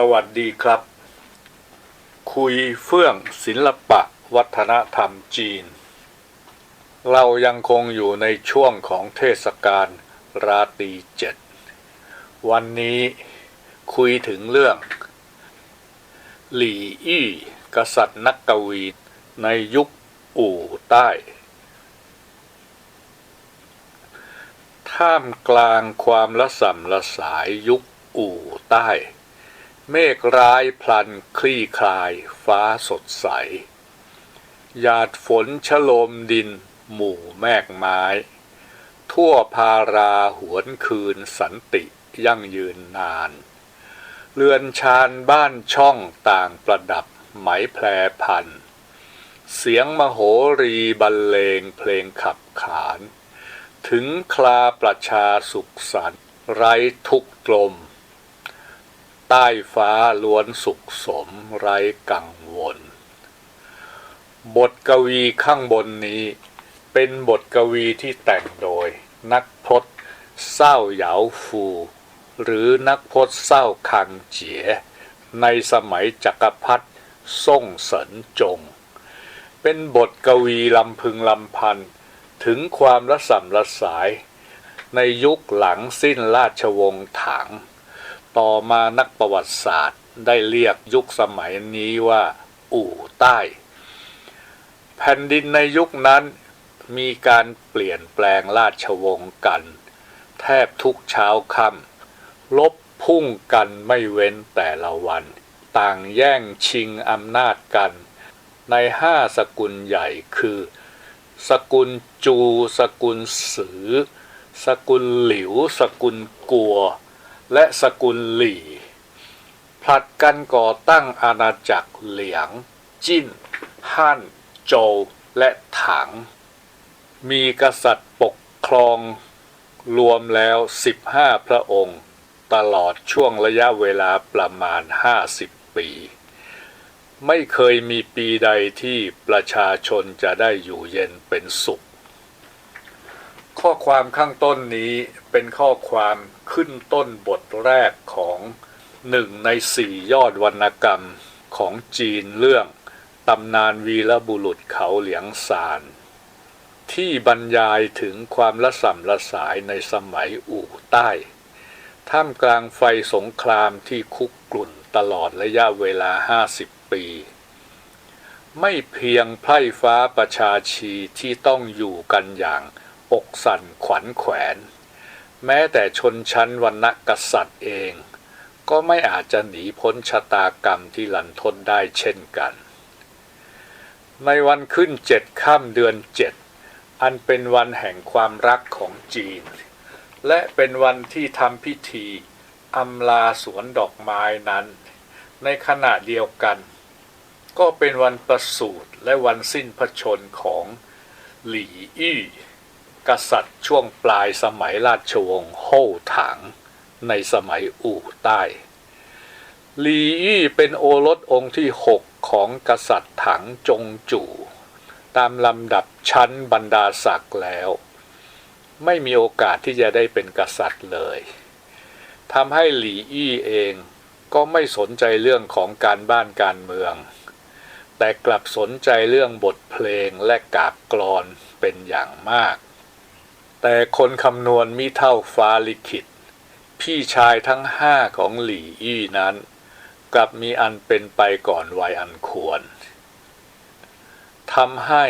สวัสดีครับ คุยเฟื่องศิลปะวัฒนธรรมจีน เรายังคงอยู่ในช่วงของเทศกาลราตรีเจ็ด วันนี้คุยถึงเรื่อง หลี่อี้กษัตริย์นักกวีในยุคอู่ใต้ ท่ามกลางความละสัมละสายยุคอู่ใต้ เมฆร้ายพลันคลี่คลาย ฟ้าสดใส หยาดฝนชโลมดิน หมู่แมกไม้ ทั่วพาราหวนคืนสันติยั่งยืนนาน เรือนชานบ้านช่องต่างประดับไหมแพรพัน เสียงมโหรีบรรเลงเพลงขับขาน ถึงคลาประชาสุขสันไรทุกกลม ใต้ฟ้าล้วนสุขสมไร้กังวล บทกวีข้างบนนี้ เป็นบทกวีที่แต่งโดย นักพจน์เศร้าเหยาฟู หรือนักพจน์เศร้าคังเจีย ในสมัยจักรพรรดิซ่งเสรินจง เป็นบทกวีลำพึงลำพันถึงความละสัมละสาย ในยุคหลังสิ้นราชวงศ์ถัง ต่อมานักประวัติศาสตร์ได้เรียกยุคสมัยนี้ว่า อู่ใต้ แผ่นดินในยุคนั้นมีการเปลี่ยนแปลงราชวงศ์กัน แทบทุกเช้าค่ำลบพุ่งกันไม่เว้นแต่ละวัน ต่างแย่งชิงอำนาจกัน ในห้าสกุลใหญ่คือ สกุลจู สกุลสือ สกุลหลิว สกุลกัว และสกุลหลี่ ผลัดกันก่อตั้งอาณาจักรเหลียง จิ้น ฮั่น โจว และถัง มีกษัตริย์ปกครองรวมแล้ว 15 พระองค์ ตลอดช่วงระยะเวลาประมาณ 50 ปี ไม่เคยมีปีใดที่ประชาชนจะได้อยู่เย็นเป็นสุข ข้อความข้างต้นนี้เป็นข้อความ ขึ้นต้นบทแรกของหนึ่งในสี่ยอดวรรณกรรมของจีนเรื่องตำนานวีรบุรุษเขาเหลียงซาน ที่บรรยายถึงความละสัมละสายในสมัยอู่ใต้ ท่ามกลางไฟสงครามที่คุกกลุ่นตลอดระยะเวลา50ปี ไม่เพียงไพร่ฟ้าประชาชีที่ต้องอยู่กันอย่างอกสั่นขวัญแขวน แม้แต่ชนชั้นวรรณกษัตริย์เอง ก็ไม่อาจจะหนีพ้นชะตากรรมที่หลันทนได้เช่นกัน ในวันขึ้นเจ็ดค่ำเดือนเจ็ดอันเป็นวันแห่งความรักของจีน และเป็นวันที่ทำพิธีอำลาสวนดอกไม้นั้น ในขณะเดียวกัน ก็เป็นวันประสูติและวันสิ้นพระชนของหลี่อี้ กษัตริย์ช่วงปลายสมัยราชวงศ์โฮ่ถัง ในสมัยอู่ใต้หลีอี้เป็นโอรสองค์ที่หกของกษัตริย์ถังจงจู่ ตามลำดับชั้นบรรดาศักดิ์แล้ว ไม่มีโอกาสที่จะได้เป็นกษัตริย์เลยทำให้หลีอี้เองก็ไม่สนใจเรื่องของการบ้านการเมือง แต่กลับสนใจเรื่องบทเพลงและกาบกลอนเป็นอย่างมาก แต่คนคำนวณมิเท่าฟ้าลิขิต พี่ชายทั้งห้าของหลี่อี้นั้น กลับมีอันเป็นไปก่อนวัยอันควรทำให้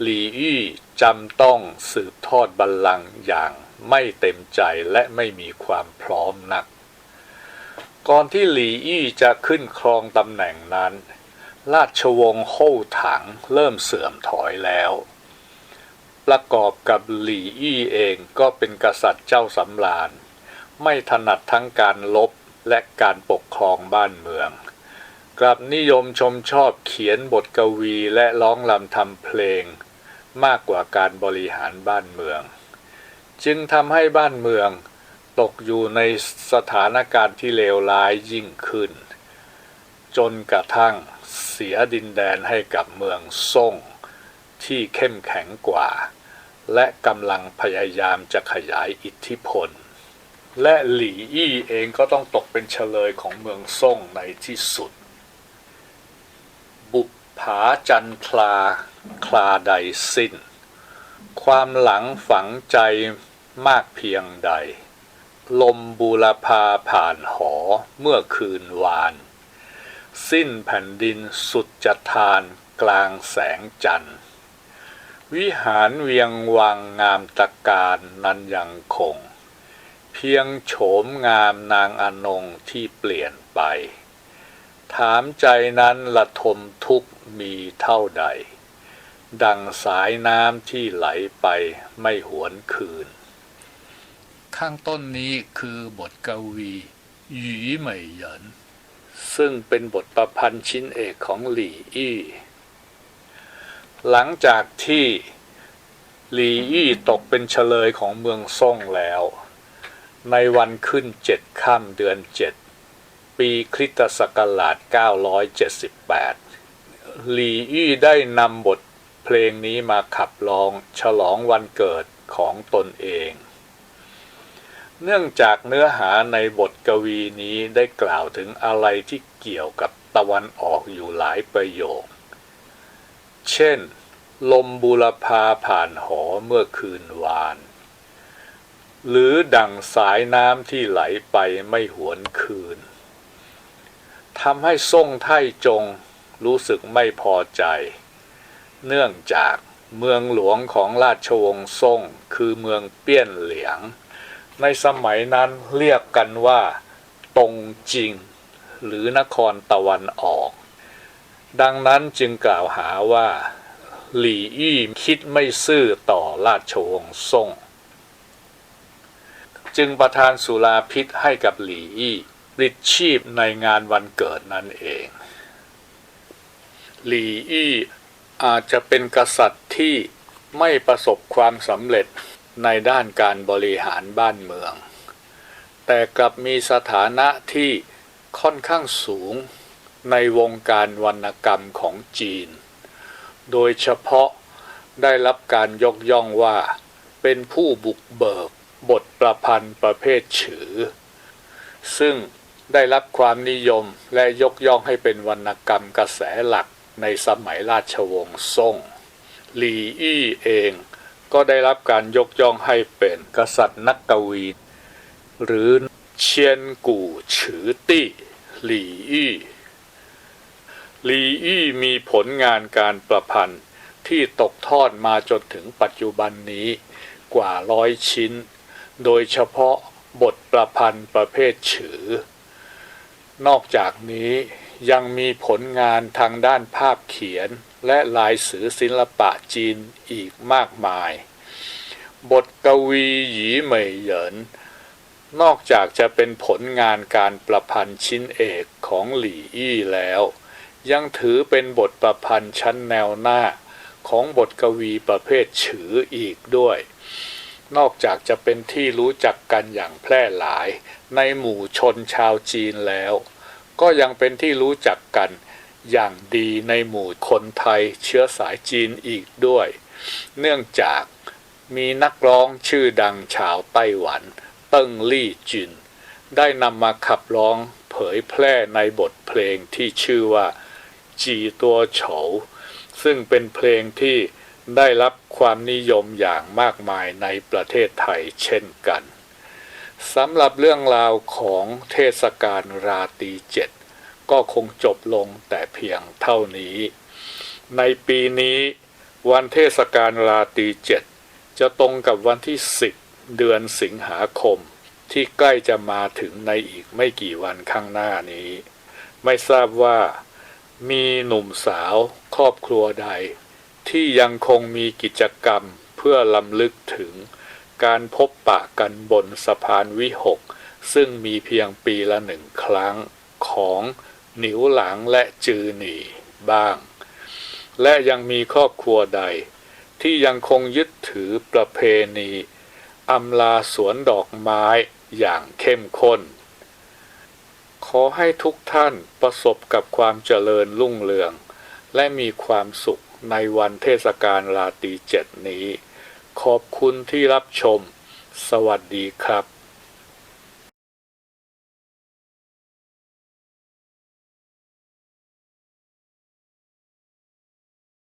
หลี่อี้จำต้องสืบทอดบัลลังก์อย่างไม่เต็มใจและไม่มีความพร้อมนัก ก่อนที่หลี่อี้จะขึ้นครองตำแหน่งนั้น ราชวงศ์โฮ่ถังเริ่มเสื่อมถอยแล้ว ประกอบกับหลี่อี้เองก็เป็นกษัตริย์เจ้าสำราญ ไม่ถนัดทั้งการลบและการปกครองบ้านเมือง กลับนิยมชมชอบเขียนบทกวีและร้องลำทำเพลง มากกว่าการบริหารบ้านเมือง จึงทำให้บ้านเมืองตกอยู่ในสถานการณ์ที่เลวร้ายยิ่งขึ้น จนกระทั่งเสียดินแดนให้กับเมืองซ่ง ที่เข้มแข็งกว่า และกำลังพยายามจะขยายอิทธิพล และหลี่อี้เองก็ต้องตกเป็นเฉลยของเมืองซ่งในที่สุด บุปผาจันทราคลาใดสิ้น ความหลังฝังใจมากเพียงใด ลมบูรพาผ่านหอเมื่อคืนวาน สิ้นแผ่นดินสุดจะทานกลางแสงจันทร์ วิหารเวียงวังงามตะการนั้นยังคง เพียงโฉมงามนางอนงที่เปลี่ยนไป ถามใจนั้นละทมทุกมีเท่าใด ดังสายน้ำที่ไหลไปไม่หวนคืน ข้างต้นนี้คือบทกวีหยีเหมยเหยินซึ่งเป็นบทประพันธ์ชิ้นเอกของหลี่อี้ หลังจากที่หลีอี้ตกเป็นเฉลยของเมืองซ่งแล้ว ในวันขึ้นเจ็ดค่ำเดือนเจ็ดปีคริสตศักราช 978 หลีอี้ได้นำบทเพลงนี้มาขับร้องฉลองวันเกิดของตนเอง เนื่องจากเนื้อหาในบทกวีนี้ได้กล่าวถึงอะไรที่เกี่ยวกับตะวันออกอยู่หลายประโยค เช่น ลมบูรพาผ่านหอเมื่อคืนวาน หรือดังสายน้ำที่ไหลไปไม่หวนคืนทำให้ส่งไท่จงรู้สึกไม่พอใจ เนื่องจากเมืองหลวงของราชวงศ์ซ่งคือเมืองเปี้ยนเหลียง ในสมัยนั้นเรียกกันว่า ตงจิง หรือนครตะวันออก ดังนั้นจึงกล่าวหาว่า หลี่อี้คิดไม่ซื่อต่อราชวงศ์ซ่ง จึงประทานสุราพิษให้กับหลี่อี้ปลิดชีพในงานวันเกิดนั่นเอง หลี่อี้อาจจะเป็นกษัตริย์ที่ไม่ประสบความสำเร็จในด้านการบริหารบ้านเมือง แต่กลับมีสถานะที่ค่อนข้างสูง ในวงการวรรณกรรมของจีน โดยเฉพาะได้รับการยกย่องว่า เป็นผู้บุกเบิกบทประพันธ์ประเภทฉือ ซึ่งได้รับความนิยมและยกย่องให้เป็นวรรณกรรมกระแสหลักในสมัยราชวงศ์ซ่ง หลี่อี้เองก็ได้รับการยกย่องให้เป็นกษัตริย์นักกวีหรือเชียนกู่ฉือตี้หลี่อี้ ลี่อี้มีผลงานการประพันธ์ที่ตกทอดมาจนถึงปัจจุบันนี้กว่าร้อยชิ้น โดยเฉพาะบทประพันธ์ประเภทฉือ นอกจากนี้ยังมีผลงานทางด้านภาพเขียนและลายสือศิลปะจีนอีกมากมาย บทกวีหยีเหมยเหยิน นอกจากจะเป็นผลงานการประพันธ์ชิ้นเอกของหลี่อี้แล้ว ยังถือเป็นบทประพันธ์ชั้นแนวหน้าของบทกวีประเภทฉืออีกด้วย นอกจากจะเป็นที่รู้จักกันอย่างแพร่หลาย ในหมู่ชนชาวจีนแล้ว ก็ยังเป็นที่รู้จักกันอย่างดีในหมู่คนไทยเชื้อสายจีนอีกด้วย เนื่องจากมีนักร้องชื่อดังชาวไต้หวัน เติ้งลี่จิน ได้นำมาขับร้องเผยแพร่ในบทเพลงที่ชื่อว่า จีตัวโฉวซึ่งเป็นเพลงที่ได้รับความนิยมอย่างมากมายในประเทศไทยเช่นกันสำหรับเรื่องราวของเทศกาลราตรีเจ็ดก็คงจบลงแต่เพียงเท่านี้ ในปีนี้วันเทศกาลราตรีเจ็ดจะตรงกับวันที่ 10 เดือนสิงหาคม ที่ใกล้จะมาถึงในอีกไม่กี่วันข้างหน้านี้ ไม่ทราบว่า มีหนุ่มสาวครอบครัวใด ที่ยังคงมีกิจกรรมเพื่อลำลึกถึง การพบปะกันบนสะพานวิหก ซึ่งมีเพียงปีละหนึ่งครั้งของหนิวหลังและจือหนีบ้าง และยังมีครอบครัวใด ที่ยังคงยึดถือประเพณีอำลาสวนดอกไม้อย่างเข้มข้น ขอให้ทุกท่านประสบกับความเจริญรุ่งเรือง และมีความสุขในวันเทศกาลราตรีเจ็ดนี้ ขอบคุณที่รับชม สวัสดีครับ